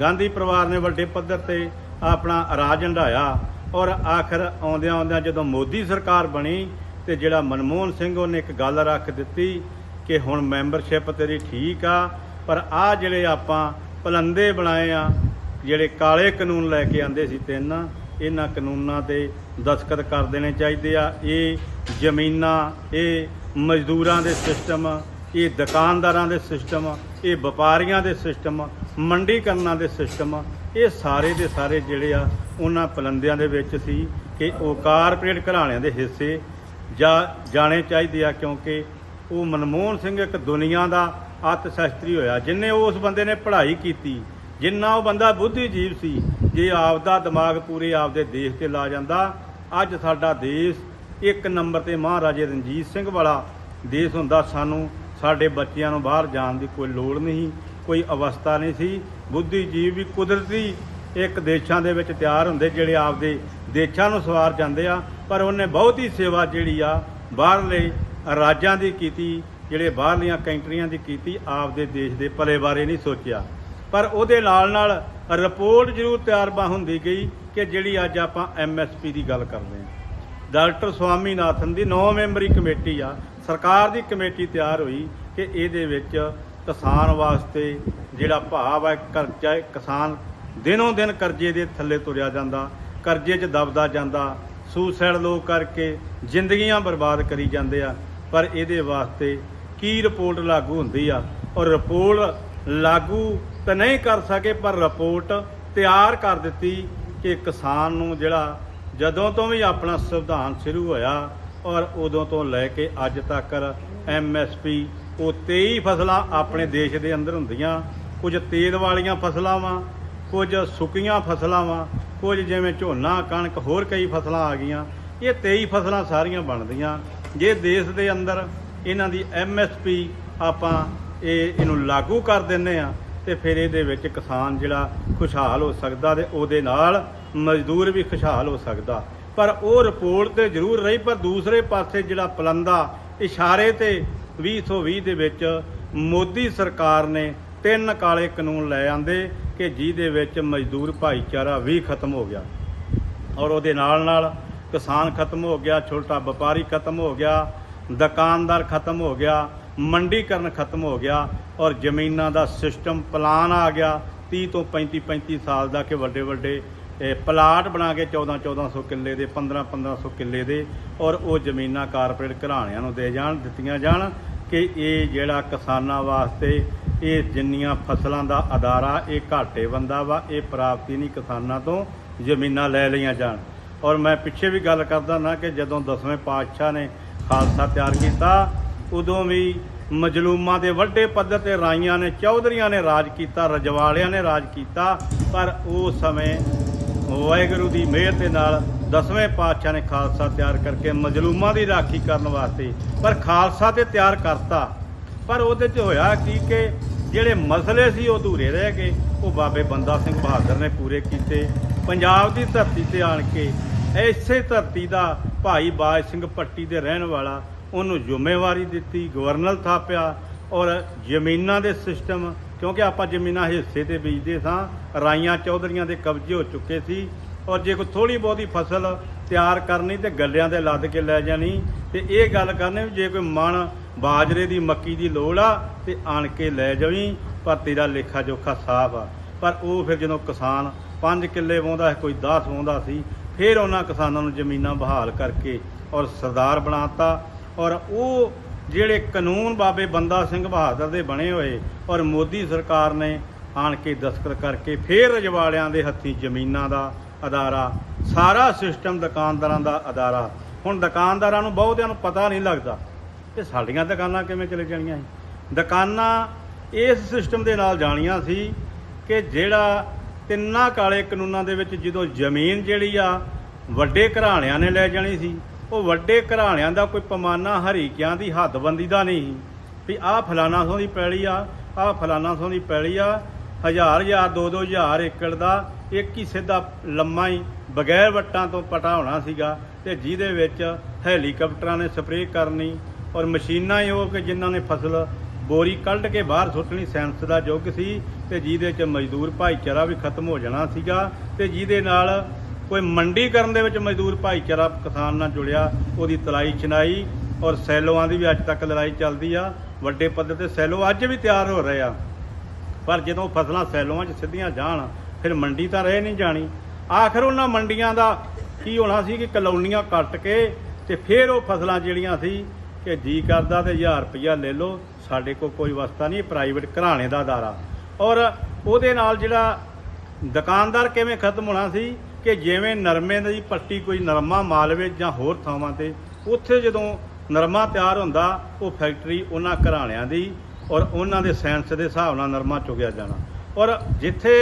ਗਾਂਧੀ ਪਰਿਵਾਰ ਨੇ ਵੱਡੇ ਪੱਧਰ ਤੇ ਆਪਣਾ ਰਾਜ ਹੰਡਾਇਆ। ਔਰ ਆਖਰ ਆਉਂਦਿਆਂ ਆਉਂਦਿਆਂ ਜਦੋਂ ਮੋਦੀ ਸਰਕਾਰ ਬਣੀ ਤੇ ਜਿਹੜਾ ਮਨਮੋਹਨ ਸਿੰਘ ਉਹਨੇ ਇੱਕ ਗੱਲ ਰੱਖ ਦਿੱਤੀ ਕਿ ਹੁਣ ਮੈਂਬਰਸ਼ਿਪ ਤੇਰੀ ਠੀਕ ਆ, ਪਰ ਆ ਜਿਹੜੇ ਆਪਾਂ ਪਲੰਦੇ ਬਣਾਏ ਆ, ਜਿਹੜੇ ਕਾਲੇ ਕਾਨੂੰਨ ਲੈ ਕੇ ਆਂਦੇ ਸੀ ਤਿੰਨ ਇਹਨਾਂ ਕਾਨੂੰਨਾਂ ਤੇ ਦਸਖਤ ਕਰ ਦੇਣੇ ਚਾਹੀਦੇ ਆ। ਇਹ ਜ਼ਮੀਨਾਂ, ਇਹ ਮਜ਼ਦੂਰਾਂ ਦੇ ਸਿਸਟਮ, ਇਹ ਦੁਕਾਨਦਾਰਾਂ ਦੇ ਸਿਸਟਮ, ਇਹ ਵਪਾਰੀਆਂ ਦੇ ਸਿਸਟਮ, ਮੰਡੀਕਰਨਾਂ ਦੇ ਸਿਸਟਮ, ਇਹ ਸਾਰੇ ਦੇ ਸਾਰੇ ਜਿਹੜੇ ਆ, ਉਹਨਾਂ ਪਲੰਦਿਆਂ ਦੇ ਵਿੱਚ ਸੀ ਕਿ ਉਹ ਕਾਰਪੋਰੇਟ ਘਰਾਣਿਆਂ ਦੇ ਹਿੱਸੇ ਜਾ, ਜਾਣੇ ਚਾਹੀਦੇ ਆ ਕਿਉਂਕਿ ਉਹ ਮਨਮੋਹਨ ਸਿੰਘ ਇੱਕ ਦੁਨੀਆ ਦਾ ਅਤ ਸ਼ਾਸਤਰੀ ਹੋਇਆ, ਜਿਨੇ ਉਸ ਬੰਦੇ ਨੇ ਪੜ੍ਹਾਈ ਕੀਤੀ, ਜਿੰਨਾ ਉਹ ਬੰਦਾ ਬੁੱਧੀਜੀਵ ਸੀ ਜੇ ਆਪਦਾ ਦਿਮਾਗ ਪੂਰੇ ਆਪਦੇ ਦੇਸ਼ ਤੇ ਲਾ ਜਾਂਦਾ, ਅੱਜ ਸਾਡਾ ਦੇਸ਼ ਇੱਕ ਨੰਬਰ ਤੇ ਮਹਾਰਾਜੇ ਰਣਜੀਤ ਸਿੰਘ ਵਾਲਾ ਦੇਸ਼ ਹੁੰਦਾ, ਸਾਨੂੰ ਸਾਡੇ ਬੱਚਿਆਂ ਨੂੰ ਬਾਹਰ ਜਾਣ ਦੀ ਕੋਈ ਲੋੜ ਨਹੀਂ, ਕੋਈ ਅਵਸਥਾ ਨਹੀਂ ਸੀ। ਬੁੱਧੀਜੀਵ ਵੀ ਕੁਦਰਤੀ ਇੱਕ ਦੇਸ਼ਾਂ ਦੇ ਵਿੱਚ ਤਿਆਰ ਹੁੰਦੇ, ਜਿਹੜੇ ਆਪਦੇ ਦੇਸ਼ਾਂ ਨੂੰ ਸਵਾਰ ਜਾਂਦੇ ਆ, ਪਰ ਉਹਨੇ ਬਹੁਤੀ ਸੇਵਾ ਜਿਹੜੀ ਆ, ਬਾਹਰਲੇ ਰਾਜਾਂ ਦੀ ਕੀਤੀ, ਜਿਹੜੇ ਬਾਹਰਲੀਆਂ ਕੰਟਰੀਆਂ ਦੀ ਕੀਤੀ, ਆਪਦੇ ਦੇਸ਼ ਦੇ ਭਲੇ ਬਾਰੇ ਨਹੀਂ ਸੋਚਿਆ। ਪਰ ਉਹਦੇ ਨਾਲ ਨਾਲ ਰਿਪੋਰਟ ਜ਼ਰੂਰ ਤਿਆਰ ਬਾ ਹੁੰਦੀ ਗਈ ਕਿ ਜਿਹੜੀ ਅੱਜ ਆਪਾਂ ਐਮਐਸਪੀ ਦੀ ਗੱਲ ਕਰਦੇ ਹਾਂ। ਡਾਕਟਰ ਸਵਾਮੀਨਾਥਨ ਦੀ 9 ਮੈਂਬਰੀ ਕਮੇਟੀ ਆ। ਸਰਕਾਰ ਦੀ ਕਮੇਟੀ ਤਿਆਰ ਹੋਈ ਕਿ ਇਹਦੇ ਵਿੱਚ ਕਿਸਾਨ ਵਾਸਤੇ ਜਿਹੜਾ ਭਾਵ ਹੈ, ਕਰਜ਼ਾ ਕਿਸਾਨ ਦਿਨੋਂ ਦਿਨ ਕਰਜ਼ੇ ਦੇ ਥੱਲੇ ਤੁਰਿਆ ਜਾਂਦਾ, ਕਰਜ਼ੇ 'ਚ ਦਬਦਾ ਜਾਂਦਾ ਸੂਸਾਈਡ ਲੋਕ ਕਰਕੇ ਜ਼ਿੰਦਗੀਆਂ ਬਰਬਾਦ ਕਰੀ ਜਾਂਦੇ ਆ। ਪਰ ਇਹਦੇ ਵਾਸਤੇ ਕੀ ਰਿਪੋਰਟ ਲਾਗੂ ਹੁੰਦੀ ਆ? ਔਰ ਰਿਪੋਰਟ ਲਾਗੂ ਤਾਂ ਨਹੀਂ ਕਰ ਸਕੇ, ਪਰ ਰਿਪੋਰਟ ਤਿਆਰ ਕਰ ਦਿੱਤੀ ਕਿ ਕਿਸਾਨ ਨੂੰ ਜਿਹੜਾ ਜਦੋਂ ਤੋਂ ਵੀ ਆਪਣਾ ਸੰਵਿਧਾਨ ਸ਼ੁਰੂ ਹੋਇਆ ਔਰ ਉਦੋਂ ਤੋਂ ਲੈ ਕੇ ਅੱਜ ਤੱਕ ਐਮਐਸਪੀ ਉਹ 23 ਫਸਲਾਂ ਆਪਣੇ ਦੇਸ਼ ਦੇ ਅੰਦਰ ਹੁੰਦੀਆਂ। ਕੁਝ ਤੇਲ ਵਾਲੀਆਂ ਫਸਲਾਂ ਵਾਂ ਕੁਝ ਸੁੱਕੀਆਂ ਫਸਲਾਂ ਵਾਂ ਕੁਝ ਜਿਵੇਂ ਝੋਨਾ, ਕਣਕ, ਹੋਰ ਕਈ ਫਸਲਾਂ ਆ ਗਈਆਂ। ਇਹ 23 ਫਸਲਾਂ ਸਾਰੀਆਂ ਬਣਦੀਆਂ। ਜੇ ਦੇਸ਼ ਦੇ ਅੰਦਰ ਇਹਨਾਂ ਦੀ ਐਮਐਸਪੀ ਆਪਾਂ ਇਹ ਇਹਨੂੰ ਲਾਗੂ ਕਰ ਦਿੰਨੇ ਆ ਤੇ ਫਿਰ ਇਹਦੇ ਵਿੱਚ ਕਿਸਾਨ ਜਿਹੜਾ ਖੁਸ਼ਹਾਲ ਹੋ ਸਕਦਾ ਤੇ ਉਹਦੇ ਨਾਲ ਮਜ਼ਦੂਰ ਵੀ ਖੁਸ਼ਹਾਲ ਹੋ ਸਕਦਾ। ਪਰ ਉਹ ਰਿਪੋਰਟ ਤੇ ਜ਼ਰੂਰ ਰਹੀ, ਪਰ ਦੂਸਰੇ ਪਾਸੇ ਜਿਹੜਾ ਪਲੰਦਾ ਇਸ਼ਾਰੇ ਤੇ 2020 ਦੇ ਵਿੱਚ ਮੋਦੀ ਸਰਕਾਰ ਨੇ ਤਿੰਨ ਕਾਲੇ ਕਾਨੂੰਨ ਲੈ ਆਂਦੇ ਕਿ ਜਿਹਦੇ ਵਿੱਚ ਮਜ਼ਦੂਰ ਭਾਈਚਾਰਾ ਵੀ ਖਤਮ ਹੋ ਗਿਆ। ਔਰ ਉਹਦੇ ਨਾਲ ਨਾਲ ਕਿਸਾਨ ਖਤਮ ਹੋ ਗਿਆ, ਛੋਟਾ ਵਪਾਰੀ ਖਤਮ ਹੋ ਗਿਆ, ਦੁਕਾਨਦਾਰ ਖਤਮ ਹੋ ਗਿਆ ਮੰਡੀਕਰਨ ਖਤਮ ਹੋ ਗਿਆ ਔਰ ਜ਼ਮੀਨਾਂ ਦਾ ਸਿਸਟਮ ਪਲਾਨ ਆ ਗਿਆ। 30 ਤੋਂ 35 35 ਸਾਲ ਦਾ ਕਿ ਵੱਡੇ ਵੱਡੇ ਪਲਾਟ ਬਣਾ ਕੇ 14 1400 ਕਿੱਲੇ ਦੇ 15 1500 ਕਿੱਲੇ ਦੇ ਔਰ ਉਹ ਜ਼ਮੀਨਾਂ ਕਾਰਪੋਰੇਟ ਘਰਾਣਿਆਂ ਨੂੰ ਦੇ ਜਾਣ, ਦਿੱਤੀਆਂ ਜਾਣ ਕਿ ਇਹ ਜਿਹੜਾ ਕਿਸਾਨਾਂ ਵਾਸਤੇ ਇਹ ਜਿੰਨੀਆਂ ਫਸਲਾਂ ਦਾ ਅਦਾਰਾ, ਇਹ ਘਾਟੇ ਬੰਦਾ ਵਾ, ਇਹ ਪ੍ਰਾਪਤੀ ਨਹੀਂ ਕਿਸਾਨਾਂ ਤੋਂ ਜ਼ਮੀਨਾਂ ਲੈ ਲਈਆਂ ਜਾਣ। ਔਰ ਮੈਂ ਪਿੱਛੇ ਵੀ ਗੱਲ ਕਰਦਾ ਨਾ ਕਿ ਜਦੋਂ ਦਸਵੇਂ ਪਾਤਸ਼ਾਹ ਨੇ ਖਾਲਸਾ ਤਿਆਰ ਕੀਤਾ ਉਦੋਂ ਵੀ ਮਜਲੂਮਾਂ ਦੇ ਵੱਡੇ ਪੱਧਰ ਤੇ ਰਾਈਆਂ ਨੇ, ਚੌਧਰੀਆਂ ਨੇ ਰਾਜ ਕੀਤਾ, ਰਜਵਾੜਿਆਂ ਨੇ ਰਾਜ ਕੀਤਾ, ਪਰ ਉਹ ਸਮੇਂ ਵਾਹਿਗੁਰੂ ਦੀ ਮਿਹਰ ਦੇ ਨਾਲ ਦਸਵੇਂ ਪਾਤਸ਼ਾਹ ਨੇ ਖਾਲਸਾ ਤਿਆਰ ਕਰਕੇ ਮਜਲੂਮਾਂ ਦੀ ਰਾਖੀ ਕਰਨ ਵਾਸਤੇ, ਪਰ ਖਾਲਸਾ ਤੇ ਤਿਆਰ ਕਰਤਾ। ਪਰ ਉਹਦੇ 'ਚ ਹੋਇਆ ਕੀ ਕਿ ਜਿਹੜੇ ਮਸਲੇ ਸੀ ਉਹ ਅਧੂਰੇ ਰਹਿ ਗਏ। ਉਹ ਬਾਬੇ ਬੰਦਾ ਸਿੰਘ ਬਹਾਦਰ ਨੇ ਪੂਰੇ ਕੀਤੇ। ਪੰਜਾਬ ਦੀ ਧਰਤੀ ਤੇ ਆਣ ਕੇ ਇਸੇ ਧਰਤੀ ਦਾ ਭਾਈ ਬਾਜ ਸਿੰਘ ਪੱਟੀ ਦੇ ਰਹਿਣ ਵਾਲਾ ਉਹਨੂੰ ਜ਼ਿੰਮੇਵਾਰੀ ਦਿੱਤੀ, ਗਵਰਨਰ ਥਾਪਿਆ ਔਰ ਜ਼ਮੀਨਾਂ ਦੇ ਸਿਸਟਮ, ਕਿਉਂਕਿ ਆਪਾਂ ਜ਼ਮੀਨਾਂ ਹਿੱਸੇ ਤੇ ਬੀਜਦੇ ਸਾਂ, ਰਾਈਆਂ ਚੌਧਰੀਆਂ ਦੇ ਕਬਜ਼ੇ ਹੋ ਚੁੱਕੇ ਸੀ ਔਰ ਜੇ ਕੋਈ ਥੋੜੀ ਬਹੁਤੀ ਫਸਲ ਤਿਆਰ ਕਰਨੀ ਤੇ ਗੱਲਿਆਂ ਤੇ ਲੱਦ ਕੇ ਲੈ ਜਾਣੀ, ਤੇ ਇਹ ਗੱਲ ਕਰਨੀ ਵੀ ਜੇ ਕੋਈ ਮਨ ਬਾਜਰੇ ਦੀ ਮੱਕੀ ਦੀ ਲੋੜ ਆ ਤੇ ਆਣ ਕੇ ਲੈ ਜਾਵੀਂ, ਪਰ ਤੇਰਾ ਲੇਖਾ ਜੋਖਾ ਸਾਫ਼ ਆ। ਪਰ ਉਹ ਫਿਰ ਜਦੋਂ ਕਿਸਾਨ 5 ਕਿੱਲੇ ਵਾਉਂਦਾ ਕੋਈ 10 ਵਾਉਂਦਾ ਸੀ, ਫਿਰ ਉਹਨਾਂ ਕਿਸਾਨਾਂ ਨੂੰ ਜ਼ਮੀਨਾਂ ਬਹਾਲ ਕਰਕੇ ਔਰ ਸਰਦਾਰ ਬਣਾਤਾ ਔਰ ਉਹ ਜਿਹੜੇ ਕਾਨੂੰਨ ਬਾਬੇ ਬੰਦਾ ਸਿੰਘ ਬਹਾਦਰ ਦੇ ਬਣੇ ਹੋਏ, ਔਰ ਮੋਦੀ ਸਰਕਾਰ ਨੇ ਆਣ ਕੇ ਦਸਤਖਤ ਕਰਕੇ ਫਿਰ ਰਜਵਾੜਿਆਂ ਦੇ ਹੱਥੀਂ ਜ਼ਮੀਨਾਂ ਦਾ ਅਦਾਰਾ, ਸਾਰਾ ਸਿਸਟਮ ਦੁਕਾਨਦਾਰਾਂ ਦਾ ਅਦਾਰਾ। ਹੁਣ ਦੁਕਾਨਦਾਰਾਂ ਨੂੰ ਬਹੁਤਿਆਂ ਨੂੰ ਪਤਾ ਨਹੀਂ ਲੱਗਦਾ ਕਿ ਸਾਡੀਆਂ ਦੁਕਾਨਾਂ ਕਿਵੇਂ ਚਲੇ ਜਾਣੀਆਂ ਸੀ। ਦੁਕਾਨਾਂ ਇਸ ਸਿਸਟਮ ਦੇ ਨਾਲ ਜਾਣੀਆਂ ਸੀ ਕਿ ਜਿਹੜਾ ਤਿੰਨਾਂ ਕਾਲੇ ਕਾਨੂੰਨਾਂ ਦੇ ਵਿੱਚ ਜਦੋਂ ਜ਼ਮੀਨ ਜਿਹੜੀ ਆ, ਵੱਡੇ ਘਰਾਣਿਆਂ ਨੇ ਲੈ ਜਾਣੀ ਸੀ ਉਹ ਵੱਡੇ ਘਰਾਣਿਆਂ ਦਾ ਕੋਈ ਪਮਾਨਾ ਹਰੀਕਿਆਂ ਦੀ ਹੱਦਬੰਦੀ ਦਾ ਨਹੀਂ। ਸੀ ਵੀ ਆਹ ਫਲਾਣਾ ਸੌ ਦੀ ਪੈਲੀ ਆ, ਆਹ ਫਲਾਣਾ ਸੌ ਦੀ ਪੈਲੀ ਆ, ਹਜ਼ਾਰ ਹਜ਼ਾਰ ਦੋ ਦੋ ਹਜ਼ਾਰ ਏਕੜ ਦਾ ਇੱਕ ਹੀ ਸਿੱਧਾ ਲੰਮਾ ਹੀ ਬਗੈਰ ਵੱਟਾਂ ਤੋਂ ਪਟਾ ਹੋਣਾ ਸੀਗਾ ਤੇ ਜਿਹਦੇ ਵਿੱਚ ਹੈਲੀਕਾਪਟਰਾਂ ਨੇ ਸਪਰੇਅ ਕਰਨੀ ਔਰ ਮਸ਼ੀਨਾਂ ਹੀ ਉਹ ਕਿ ਜਿਨ੍ਹਾਂ ਨੇ ਫਸਲ ਬੋਰੀ ਕੱਢ ਕੇ ਬਾਹਰ ਸੁੱਟਣੀ ਸੈਂਸ ਦਾ ਯੁੱਗ ਸੀ ਤੇ ਜਿਹਦੇ 'ਚ ਮਜ਼ਦੂਰ ਭਾਈਚਾਰਾ ਵੀ ਖਤਮ ਹੋ ਜਾਣਾ ਸੀਗਾ ਤੇ ਜਿਹਦੇ ਨਾਲ ਕੋਈ ਮੰਡੀ ਕਰਨ ਦੇ ਵਿੱਚ ਮਜ਼ਦੂਰ ਭਾਈਚਾਰਾ ਕਿਸਾਨ ਨਾਲ ਜੁੜਿਆ, ਉਹਦੀ ਤਲਾਈ ਚਨਾਈ ਔਰ ਸੈਲੋਆਂ ਦੀ ਵੀ ਅੱਜ ਤੱਕ ਲੜਾਈ ਚੱਲਦੀ ਆ। ਵੱਡੇ ਪੱਧਰ ਤੇ ਸੈਲੋ ਅੱਜ ਵੀ ਤਿਆਰ ਹੋ ਰਹੇ ਆ। ਪਰ ਜਦੋਂ ਫਸਲਾਂ ਸੈਲੋਆਂ 'ਚ ਸਿੱਧੀਆਂ ਜਾਣ, ਫਿਰ ਮੰਡੀ ਤਾਂ ਰਹਿ ਨਹੀਂ ਜਾਣੀ। ਆਖਰ ਉਹਨਾਂ ਮੰਡੀਆਂ ਦਾ ਕੀ ਹੋਣਾ ਸੀ ਕਿ ਕਲੋਨੀਆਂ ਕੱਟ ਕੇ ਤੇ ਫਿਰ ਉਹ ਫਸਲਾਂ ਜਿਹੜੀਆਂ ਸੀ ਕਿ ਜੀ ਕਰਦਾ ਤੇ 1000 ਰੁਪਇਆ ਲੈ ਲਓ, ਸਾਡੇ ਕੋਲ ਕੋਈ ਵਸਤਾ ਨਹੀਂ ਪ੍ਰਾਈਵੇਟ ਘਰਾਣੇ ਦਾ ਅਦਾਰਾ। ਔਰ ਉਹਦੇ ਨਾਲ ਜਿਹੜਾ ਦੁਕਾਨਦਾਰ ਕਿਵੇਂ ਖਤਮ ਹੋਣਾ ਸੀ ਕਿ ਜਿਵੇਂ ਨਰਮੇ ਦੀ ਪੱਟੀ ਕੋਈ ਨਰਮਾ ਮਾਲਵੇ ਜਾਂ ਹੋਰ ਥਾਵਾਂ ਤੇ, ਉੱਥੇ ਜਦੋਂ ਨਰਮਾ ਤਿਆਰ ਹੁੰਦਾ, ਉਹ ਫੈਕਟਰੀ ਉਹਨਾਂ ਘਰਾਣਿਆਂ ਦੀ ਔਰ ਉਹਨਾਂ ਦੇ ਸਾਇੰਸ ਦੇ ਹਿਸਾਬ ਨਾਲ ਨਰਮਾ ਚੁਗਿਆ ਜਾਣਾ। ਔਰ ਜਿੱਥੇ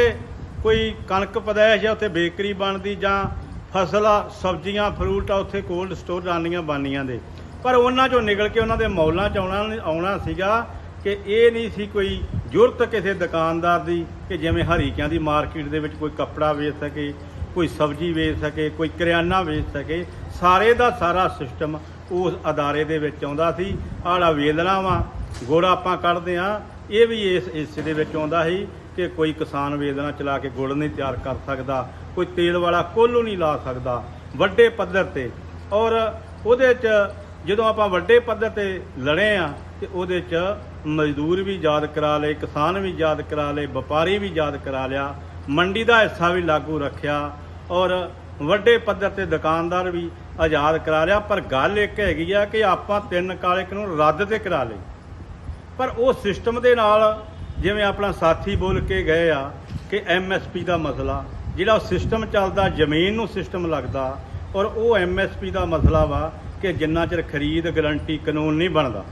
ਕੋਈ ਕਣਕ ਪਦਾਇਸ਼ ਆ, ਉੱਥੇ ਬੇਕਰੀ ਬਣਦੀ ਜਾਂ ਫਸਲ ਆ, ਸਬਜ਼ੀਆਂ, ਫਰੂਟ ਆ, ਉੱਥੇ ਕੋਲਡ ਸਟੋਰ ਰਾਨੀਆਂ ਬਾਨੀਆਂ ਦੇ। ਪਰ ਉਹਨਾਂ ਚੋਂ ਨਿਕਲ ਕੇ ਉਹਨਾਂ ਦੇ ਮੌਲਾਂ ਚ ਆਉਣਾ ਆਉਣਾ ਸੀਗਾ ਕਿ ਇਹ ਨਹੀਂ ਸੀ ਕੋਈ ਜ਼ਰੂਰਤ ਕਿਸੇ ਦੁਕਾਨਦਾਰ ਦੀ ਕਿ ਜਿਵੇਂ ਹਰੀਕਿਆਂ ਦੀ ਮਾਰਕੀਟ ਦੇ ਵਿੱਚ ਕੋਈ ਕੱਪੜਾ ਵੇਚ ਸਕੇ ਕੋਈ ਸਬਜ਼ੀ ਵੇਚ ਸਕੇ, ਕੋਈ ਕਰਿਆਨਾ ਵੇਚ ਸਕੇ, ਸਾਰੇ ਦਾ ਸਾਰਾ ਸਿਸਟਮ ਉਸ ਅਦਾਰੇ ਦੇ ਵਿੱਚ ਆਉਂਦਾ ਸੀ। ਆੜਾ ਵੇਲਣਾ ਵਾ, ਗੁੜ ਆਪਾਂ ਕੱਢਦੇ ਆ ਇਹ ਵੀ ਇਸ ਹਿੱਸੇ ਦੇ ਵਿੱਚ ਆਉਂਦਾ ਸੀ ਕਿ ਕੋਈ ਕਿਸਾਨ ਵੇਲਣਾ ਚਲਾ ਕੇ ਗੁੜ ਨਹੀਂ ਤਿਆਰ ਕਰ ਸਕਦਾ, ਕੋਈ ਤੇਲ ਵਾਲਾ ਕੋਲੂ ਨਹੀਂ ਲਾ ਸਕਦਾ ਵੱਡੇ ਪੱਧਰ ਤੇ। ਔਰ ਉਹਦੇ 'ਚ ਜਦੋਂ ਆਪਾਂ ਵੱਡੇ ਪੱਧਰ ਤੇ ਲੜੇ ਆ ਤੇ ਉਹਦੇ 'ਚ ਮਜ਼ਦੂਰ ਵੀ ਯਾਦ ਕਰਾ ਲਏ, ਕਿਸਾਨ ਵੀ ਯਾਦ ਕਰਾ ਲਏ, ਵਪਾਰੀ ਵੀ ਯਾਦ ਕਰਾ ਲਿਆ। ਮੰਡੀ ਦਾ ਹਿੱਸਾ ਵੀ ਲਾਗੂ ਰੱਖਿਆ ਔਰ ਵੱਡੇ ਪੱਧਰ ਤੇ ਦੁਕਾਨਦਾਰ ਵੀ ਆਜ਼ਾਦ ਕਰਾ ਲਿਆ। ਪਰ ਗੱਲ ਇੱਕ ਹੈਗੀ ਆ ਕਿ ਆਪਾਂ ਤਿੰਨ ਕਾਲੇ ਕਾਨੂੰਨ ਰੱਦ ਤੇ ਕਰਾ ਲਈ ਪਰ ਉਹ ਸਿਸਟਮ ਦੇ ਨਾਲ ਜਿਵੇਂ ਆਪਣਾ ਸਾਥੀ ਬੋਲ ਕੇ ਗਏ ਆ ਕਿ ਐਮਐਸਪੀ ਦਾ ਮਸਲਾ, ਜਿਹੜਾ ਉਹ ਸਿਸਟਮ ਚੱਲਦਾ, ਜ਼ਮੀਨ ਨੂੰ ਸਿਸਟਮ ਲੱਗਦਾ ਔਰ ਉਹ ਐਮਐਸਪੀ ਦਾ ਮਸਲਾ ਵਾ ਕਿ ਜਿੰਨਾ ਚਿਰ ਖਰੀਦ ਗਰੰਟੀ ਕਾਨੂੰਨ ਨਹੀਂ ਬਣਦਾ।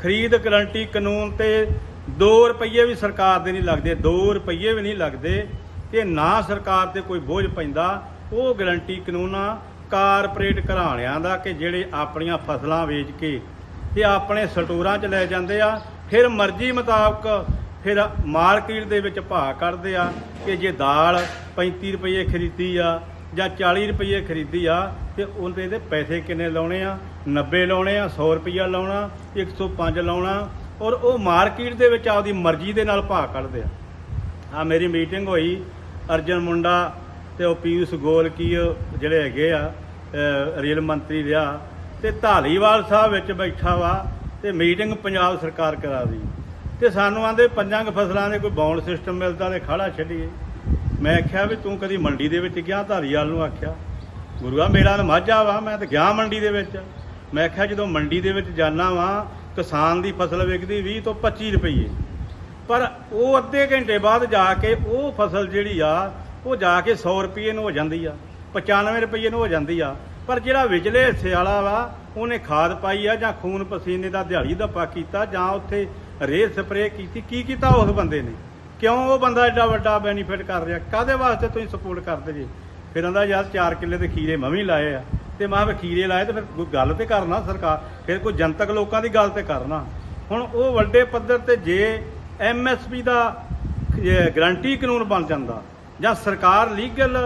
ਖਰੀਦ ਗਰੰਟੀ ਕਾਨੂੰਨ ਤੇ 2 ਰੁਪਏ ਵੀ ਸਰਕਾਰ ਦੇ ਨਹੀਂ ਲੱਗਦੇ 2 ਰੁਪਏ ਵੀ ਨਹੀਂ ਲੱਗਦੇ। ਤੇ ਨਾ ਸਰਕਾਰ ਤੇ ਕੋਈ ਬੋਝ ਪੈਂਦਾ, ਉਹ ਗਰੰਟੀ ਕਾਨੂੰਨ ਆ ਕਾਰਪੋਰੇਟ ਘਰਾਣਿਆਂ ਦਾ ਕਿ ਜਿਹੜੇ ਆਪਣੀਆਂ ਫਸਲਾਂ ਵੇਚ ਕੇ ਤੇ ਆਪਣੇ ਸਟੋਰਾਂ 'ਚ ਲੈ ਜਾਂਦੇ ਆ, ਫਿਰ ਮਰਜ਼ੀ ਮੁਤਾਬਕ ਫਿਰ ਮਾਰਕੀਟ ਦੇ ਵਿੱਚ ਭਾਅ ਕੱਢਦੇ ਆ ਕਿ ਜੇ ਦਾਲ 35 ਰੁਪਏ ਖਰੀਦੀ ਆ ਜਾਂ 40 ਰੁਪਏ ਖਰੀਦੀ ਆ, ਤੇ ਉਹਦੇ ਦੇ ਪੈਸੇ ਕਿੰਨੇ ਲਾਉਣੇ ਆ? 90 ਲਾਉਣੇ ਆ 100 ਰੁਪਇਆ ਲਾਉਣਾ 105 ਲਾਉਣਾ, ਔਰ ਉਹ ਮਾਰਕੀਟ ਦੇ ਵਿੱਚ ਆਪਦੀ ਮਰਜ਼ੀ ਦੇ ਨਾਲ ਭਾਅ ਕੱਢਦੇ ਆ। ਆ ਮੇਰੀ ਮੀਟਿੰਗ ਹੋਈ ਅਰਜਨ ਮੁੰਡਾ ਤੇ ਉਹ ਪੀਯੂਸ਼ ਗੋਲ ਕੀ ਜਿਹੜੇ ਹੈਗੇ ਆ ਰੇਲ ਮੰਤਰੀ ਰਿਹਾ ਤੇ ਢਾਲੀਵਾਲ ਸਾਹਿਬ ਵਿੱਚ ਬੈਠਾ ਵਾ ਤੇ ਮੀਟਿੰਗ ਪੰਜਾਬ ਸਰਕਾਰ ਕਰਾ ਦੀ ਤੇ ਸਾਨੂੰ ਆਂਦੇ ਪੰਜਾਂ ਕੁ ਫਸਲਾਂ ਦੇ ਕੋਈ ਬਾਉਂਡ ਸਿਸਟਮ ਮਿਲਦਾ ਤੇ ਖਾੜਾ ਛੱਡੀਏ। ਮੈਂ ਆਖਿਆ ਵੀ ਤੂੰ ਕਦੀ ਮੰਡੀ ਦੇ ਵਿੱਚ ਗਿਆ, ਧਾਲੀਵਾਲ ਨੂੰ ਆਖਿਆ। ਗੁਰੂਆ ਮੇਰਾ ਤਾਂ ਮਾਝਾ ਵਾ, ਮੈਂ ਤਾਂ ਗਿਆ ਮੰਡੀ ਦੇ ਵਿੱਚ। ਮੈਂ ਆਖਿਆ ਜਦੋਂ ਮੰਡੀ ਦੇ ਵਿੱਚ ਜਾਣਾ ਵਾ, ਕਿਸਾਨ ਦੀ ਫਸਲ ਵਿਕਦੀ 20 ਤੋਂ 25 ਰੁਪਏ ਪਰ ਉਹ ਅੱਧੇ ਘੰਟੇ ਬਾਅਦ ਜਾ ਕੇ ਉਹ ਫਸਲ ਜਿਹੜੀ ਆ, ਉਹ ਜਾ ਕੇ 100 ਰੁਪਏ ਨੂੰ ਹੋ ਜਾਂਦੀ ਆ 95 ਰੁਪਏ ਨੂੰ ਹੋ ਜਾਂਦੀ ਆ। ਪਰ ਜਿਹੜਾ ਵਿਚਲੇ ਹਿੱਸੇ ਵਾਲਾ ਵਾ, ਉਹਨੇ ਖਾਦ ਪਾਈ ਆ ਜਾਂ ਖੂਨ ਪਸੀਨੇ ਦਾ ਦਿਹਾੜੀ ਦਾ ਪਾ ਕੀਤਾ ਜਾਂ ਉੱਥੇ ਰੇਹ ਸਪਰੇਅ ਕੀਤੀ, ਕੀ ਕੀਤਾ ਉਸ ਬੰਦੇ ਨੇ? ਕਿਉਂ ਉਹ ਬੰਦਾ ਐਡਾ ਵੱਡਾ ਬੈਨੀਫਿਟ ਕਰ ਰਿਹਾ? ਕਾਦੇ ਵਾਸਤੇ ਤੁਸੀਂ ਸਪੋਰਟ ਕਰਦੇ ਜੀ? ਫਿਰ ਆਂਦਾ ਯਾਰ 4 ਕਿੱਲੇ ਦੇ ਖੀਰੇ ਮੈਂ ਵੀ ਲਾਏ ਆ, ਤੇ ਮੈਂ ਕਿਹਾ ਖੀਰੇ ਲਾਏ ਤੇ ਫਿਰ ਕੋਈ ਗੱਲ ਤੇ ਕਰਨਾ ਸਰਕਾਰ, ਫਿਰ ਕੋਈ ਜਨਤਕ ਲੋਕਾਂ ਦੀ ਗੱਲ ਤੇ ਕਰਨਾ। ਹੁਣ ਉਹ ਵੱਡੇ ਪੱਧਰ ਤੇ ਜੇ ਐਮਐਸਪੀ ਦਾ ਗਰੰਟੀ ਕਾਨੂੰਨ ਬਣ ਜਾਂਦਾ ਜਾਂ ਸਰਕਾਰ ਲੀਗਲ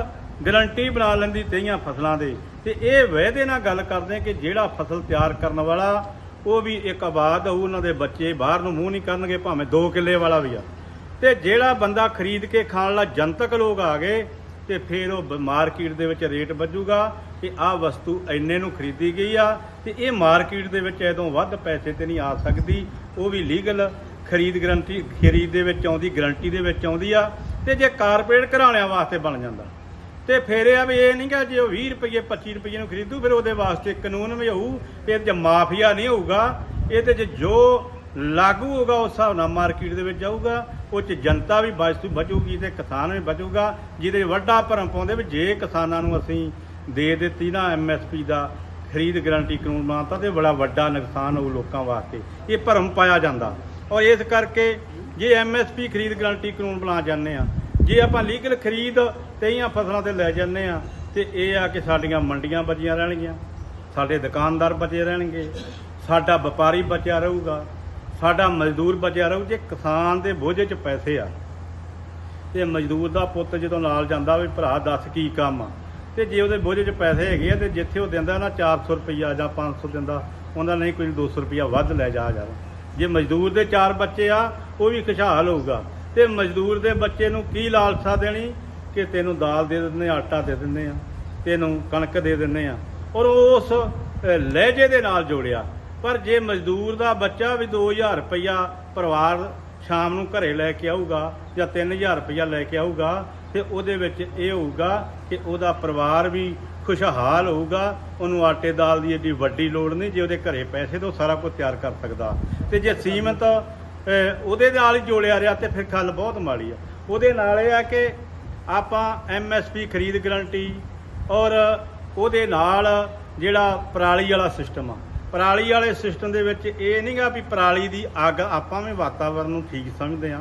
ਗਰੰਟੀ ਬਣਾ ਲੈਂਦੀ ਤੇਈਆਂ ਫਸਲਾਂ ਦੇ। ਤੇ ਇਹ ਵਾਅਦੇ ਨਾਲ ਗੱਲ ਕਰਦੇ ਕਿ ਜਿਹੜਾ ਫਸਲ ਤਿਆਰ ਕਰਨ ਵਾਲਾ, ਉਹ ਵੀ ਇੱਕ ਆਬਾਦ ਹੋਊ ਉਹਨਾਂ ਦੇ ਬੱਚੇ ਬਾਹਰ ਨੂੰ ਮੂੰਹ ਨਹੀਂ ਕਰਨਗੇ, ਭਾਵੇਂ 2 ਕਿੱਲੇ ਵਾਲਾ ਵੀ ਆ। ਤੇ ਜਿਹੜਾ ਬੰਦਾ ਖਰੀਦ ਕੇ ਖਾਣ ਵਾਲਾ ਜਨਤਕ ਲੋਕ ਆ ਗਏ, ਤੇ ਫਿਰ ਉਹ ਮਾਰਕੀਟ ਦੇ ਵਿੱਚ ਰੇਟ ਵੱਜੂਗਾ ਕਿ ਆਹ ਵਸਤੂ ਇੰਨੇ ਨੂੰ ਖਰੀਦੀ ਗਈ ਆ, ਤੇ ਇਹ ਮਾਰਕੀਟ ਦੇ ਵਿੱਚ ਇਦੋਂ ਵੱਧ ਪੈਸੇ ਤੇ ਨਹੀਂ ਆ ਸਕਦੀ, ਉਹ ਵੀ ਲੀਗਲ ਖਰੀਦ ਗਰੰਟੀ, ਖਰੀਦ ਦੇ ਵਿੱਚ ਆਉਂਦੀ, ਗਰੰਟੀ ਦੇ ਵਿੱਚ ਆਉਂਦੀ ਆ, ਤੇ ਜੇ ਕਾਰਪੋਰੇਟ ਘਰਾਣਿਆਂ ਵਾਸਤੇ ਬਣ ਜਾਂਦਾ। ਤੇ ਫਿਰ ਇਹ ਆ ਵੀ ਇਹ ਨਹੀਂ ਨਹੀਂਗਾ ਜੇ ਉਹ 20 ਰੁਪਏ 25 ਰੁਪਏ ਨੂੰ ਖਰੀਦੂ, ਫਿਰ ਉਹਦੇ ਵਾਸਤੇ ਕਾਨੂੰਨ ਵੀ ਹੋਊ ਤੇ ਜੇ ਮਾਫੀਆ ਨਹੀਂ ਹੋਊਗਾ, ਇਹ ਤੇ ਜੇ ਜੋ ਲਾਗੂ ਹੋਗਾ ਉਸ ਹਿਸਾਬ ਨਾਲ ਮਾਰਕੀਟ ਦੇ ਵਿੱਚ ਜਾਊਗਾ, ਉਹ ਚ ਜਨਤਾ ਵੀ ਬਚੂ ਬਚੂਗੀ ਤੇ ਕਿਸਾਨ ਵੀ ਬਚੂਗਾ, ਜਿਹਦੇ ਵੱਡਾ ਭਰਮ ਪਾਉਂਦੇ ਵੀ ਜੇ ਕਿਸਾਨਾਂ ਨੂੰ ਅਸੀਂ ਦੇ ਦਿੱਤੀ ਨਾ ਐਮਐਸਪੀ ਦਾ ਖਰੀਦ ਗਰੰਟੀ ਕਾਨੂੰਨ ਬਣਾਤਾ, ਤੇ ਬੜਾ ਵੱਡਾ ਨੁਕਸਾਨ ਹੋਊ ਲੋਕਾਂ ਵਾਸਤੇ। ਇਹ ਭਰਮ ਪਾਇਆ ਜਾਂਦਾ। ਔਰ ਇਸ ਕਰਕੇ ਜੇ ਐਮਐਸਪੀ ਖਰੀਦ ਗਰੰਟੀ ਕਾਨੂੰਨ ਬਣਾ ਜਾਂਦੇ ਆ, ਜੇ ਆਪਾਂ ਲੀਗਲ ਖਰੀਦ ਤੇਈਆਂ ਫਸਲਾਂ ਤੇ ਲੈ ਜਾਂਦੇ ਆ, ਤੇ ਇਹ ਆ ਕਿ ਸਾਡੀਆਂ ਮੰਡੀਆਂ ਬਚੀਆਂ ਰਹਿਣਗੀਆਂ, ਸਾਡੇ ਦੁਕਾਨਦਾਰ ਬਚੇ ਰਹਿਣਗੇ, ਸਾਡਾ ਵਪਾਰੀ ਬਚਿਆ ਰਹੂਗਾ, ਸਾਡਾ ਮਜ਼ਦੂਰ ਬਚਿਆ ਰਹੂ, ਜੇ ਕਿਸਾਨ ਦੇ ਬੋਝੇ 'ਚ ਪੈਸੇ ਆ, ਤੇ ਮਜ਼ਦੂਰ ਦਾ ਪੁੱਤ ਜਦੋਂ ਨਾਲ ਜਾਂਦਾ ਵੀ ਭਰਾ ਦੱਸ ਕੀ ਕੰਮ ਆ, ਤੇ ਜੇ ਉਹਦੇ ਬੋਝੇ 'ਚ ਪੈਸੇ ਹੈਗੇ ਆ, ਤੇ ਜਿੱਥੇ ਉਹ ਦਿੰਦਾ ਨਾ 400 ਰੁਪਈਆ ਜਾਂ 500 ਦਿੰਦਾ, ਉਹਦਾ ਨਹੀਂ ਕੋਈ 200 ਰੁਪਈਆ ਵੱਧ ਲੈ ਜਾ ਜਾ ਜੇ ਮਜ਼ਦੂਰ ਦੇ ਚਾਰ ਬੱਚੇ ਆ, ਉਹ ਵੀ ਖੁਸ਼ਹਾਲ ਹੋਊਗਾ। ਤੇ ਮਜ਼ਦੂਰ ਦੇ ਬੱਚੇ ਨੂੰ ਕੀ ਲਾਲਸਾ ਦੇਣੀ? ਕਿ ਤੈਨੂੰ ਦਾਲ ਦੇ ਦਿੰਦੇ ਆਟਾ ਦੇ ਦਿੰਦੇ ਆ, ਤੈਨੂੰ ਕਣਕ ਦੇ ਦਿੰਦੇ ਆ। ਔਰ ਉਸ ਲਹਿਜੇ ਦੇ ਨਾਲ ਜੋੜਿਆ। ਪਰ ਜੇ ਮਜ਼ਦੂਰ ਦਾ ਬੱਚਾ ਵੀ 2000 ਰੁਪਈਆ ਪਰਿਵਾਰ ਸ਼ਾਮ ਨੂੰ ਘਰੇ ਲੈ ਕੇ ਆਊਗਾ ਜਾਂ 3000 ਰੁਪਈਆ ਲੈ ਕੇ ਆਊਗਾ, ਤੇ ਉਹਦੇ ਵਿੱਚ ਇਹ ਹੋਊਗਾ ਕਿ ਉਹਦਾ ਪਰਿਵਾਰ ਵੀ ਖੁਸ਼ਹਾਲ ਹੋਊਗਾ, ਉਹਨੂੰ ਆਟੇ ਦਾਲ ਦੀ ਏਡੀ ਵੱਡੀ ਲੋੜ ਨਹੀਂ, ਜੇ ਉਹਦੇ ਘਰੇ ਪੈਸੇ ਤੋਂ ਸਾਰਾ ਕੁਝ ਤਿਆਰ ਕਰ ਸਕਦਾ। ਤੇ ਜੇ ਸੀਮਤ ਉਹਦੇ ਨਾਲ ਹੀ ਜੋੜਿਆ ਰਿਹਾ ਤੇ ਫਿਰ ਗੱਲ ਬਹੁਤ ਮਾੜੀ ਆ। ਉਹਦੇ ਨਾਲ ਇਹ ਆ ਕਿ ਆਪਾਂ ਐਮਐਸਪੀ ਖਰੀਦ ਗਰੰਟੀ ਔਰ ਉਹਦੇ ਨਾਲ ਜਿਹੜਾ ਪਰਾਲੀ ਵਾਲਾ ਸਿਸਟਮ ਆ। ਪਰਾਲੀ ਵਾਲੇ ਸਿਸਟਮ ਦੇ ਵਿੱਚ ਇਹ ਨਹੀਂਗਾ ਵੀ ਪਰਾਲੀ ਦੀ ਅੱਗ ਆਪਾਂ ਵੀ ਵਾਤਾਵਰਨ ਨੂੰ ਠੀਕ ਸਮਝਦੇ ਆ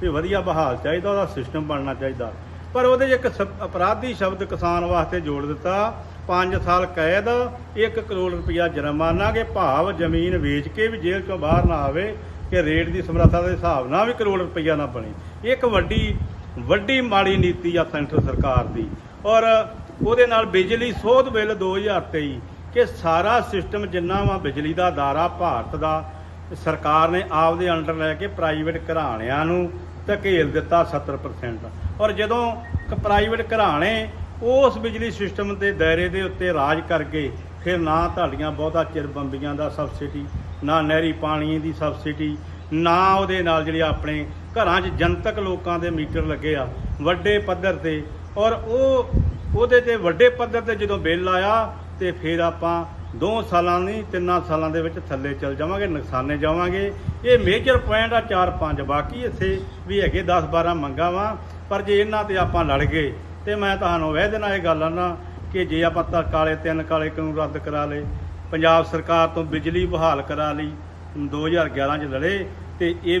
ਵੀ ਵਧੀਆ ਬਹਾਲ ਚਾਹੀਦਾ, ਉਹਦਾ ਸਿਸਟਮ ਬਣਨਾ ਚਾਹੀਦਾ। ਪਰ ਉਹਦੇ 'ਚ ਇੱਕ ਸ- ਅਪਰਾਧੀ ਸ਼ਬਦ ਕਿਸਾਨ ਵਾਸਤੇ ਜੋੜ ਦਿੱਤਾ। 5 ਸਾਲ ਕੈਦ 1 ਕਰੋੜ ਰੁਪਇਆ ਜੁਰਮਾਨਾ ਕਿ ਭਾਵ ਜ਼ਮੀਨ ਵੇਚ ਕੇ ਵੀ ਜੇਲ੍ਹ ਚੋਂ ਬਾਹਰ ਨਾ ਆਵੇ ਕਿ ਰੇਟ ਦੀ ਸਮਰੱਥਾ ਦੇ ਹਿਸਾਬ ਨਾਲ ਵੀ ਕਰੋੜ ਰੁਪਇਆ ਨਾ ਬਣੇ। ਇਹ ਇੱਕ ਵੱਡੀ ਵੱਡੀ ਮਾੜੀ ਨੀਤੀ ਆ ਸੈਂਟਰ ਸਰਕਾਰ ਦੀ। ਔਰ ਉਹਦੇ ਨਾਲ ਬਿਜਲੀ ਸੋਧ ਬਿੱਲ 2023 ਕਿ ਸਾਰਾ ਸਿਸਟਮ ਜਿੰਨਾ ਵਾ ਬਿਜਲੀ ਦਾ ਅਦਾਰਾ ਭਾਰਤ ਦਾ, ਸਰਕਾਰ ਨੇ ਆਪਦੇ ਅੰਡਰ ਲੈ ਕੇ ਪ੍ਰਾਈਵੇਟ ਘਰਾਣਿਆਂ ਨੂੰ ਧਕੇਲ ਦਿੱਤਾ 70% ਔਰ ਜਦੋਂ ਪ੍ਰਾਈਵੇਟ ਘਰਾਣੇ ਉਸ ਬਿਜਲੀ ਸਿਸਟਮ ਦੇ ਦਾਇਰੇ ਦੇ ਉੱਤੇ ਰਾਜ ਕਰ ਗਏ, ਫਿਰ ਨਾ ਤੁਹਾਡੀਆਂ ਬਹੁਤਾ ਚਿਰ ਬੰਬੀਆਂ ਦਾ ਸਬਸਿਡੀ ਨਾ ਨਹਿਰੀ ਪਾਣੀ ਦੀ ਸਬਸਿਡੀ ਨਾ ਉਹਦੇ ਨਾਲ ਜਿਹੜੇ ਆਪਣੇ ਘਰਾਂ 'ਚ ਜਨਤਕ ਲੋਕਾਂ ਦੇ ਮੀਟਰ ਲੱਗੇ ਆ, ਵੱਡੇ ਪੱਧਰ ਤੇ। ਔਰ ਉਹ, ਉਹਦੇ ਤੇ ਵੱਡੇ ਪੱਧਰ ਤੇ ਜਦੋਂ ਬਿੱਲ ਆਇਆ ਤੇ ਫਿਰ ਆਪਾਂ ਦੋ ਸਾਲਾਂ ਨਹੀਂ, ਤਿੰਨਾਂ ਸਾਲਾਂ ਦੇ ਵਿੱਚ ਥੱਲੇ ਚੱਲ ਜਾਵਾਂਗੇ, ਨੁਕਸਾਨੇ ਜਾਵਾਂਗੇ। ਇਹ ਮੇਜਰ ਪੁਆਇੰਟ ਆ 4-5 ਬਾਕੀ ਇੱਥੇ ਵੀ ਹੈਗੇ 10-12 ਮੰਗਾਂ ਵਾ। ਪਰ ਜੇ ਇਹਨਾਂ ਤੇ ਆਪਾਂ ਲੜ ਗਏ, ਤੇ ਮੈਂ ਤੁਹਾਨੂੰ ਵਹਿ ਨਾਲ ਇਹ ਗੱਲ ਆ ਕਿ ਜੇ ਆਪਾਂ ਤਾਂ ਕਾਲੇ ਤਿੰਨ ਕਾਲੇ ਕਾਨੂੰਨ ਰੱਦ ਕਰਾ ਲਏ, ਪੰਜਾਬ ਸਰਕਾਰ ਤੋਂ ਬਿਜਲੀ ਬਹਾਲ ਕਰਾ ਲਈ 2011 ਚ ਲੜੇ, ਤੇ ਇਹ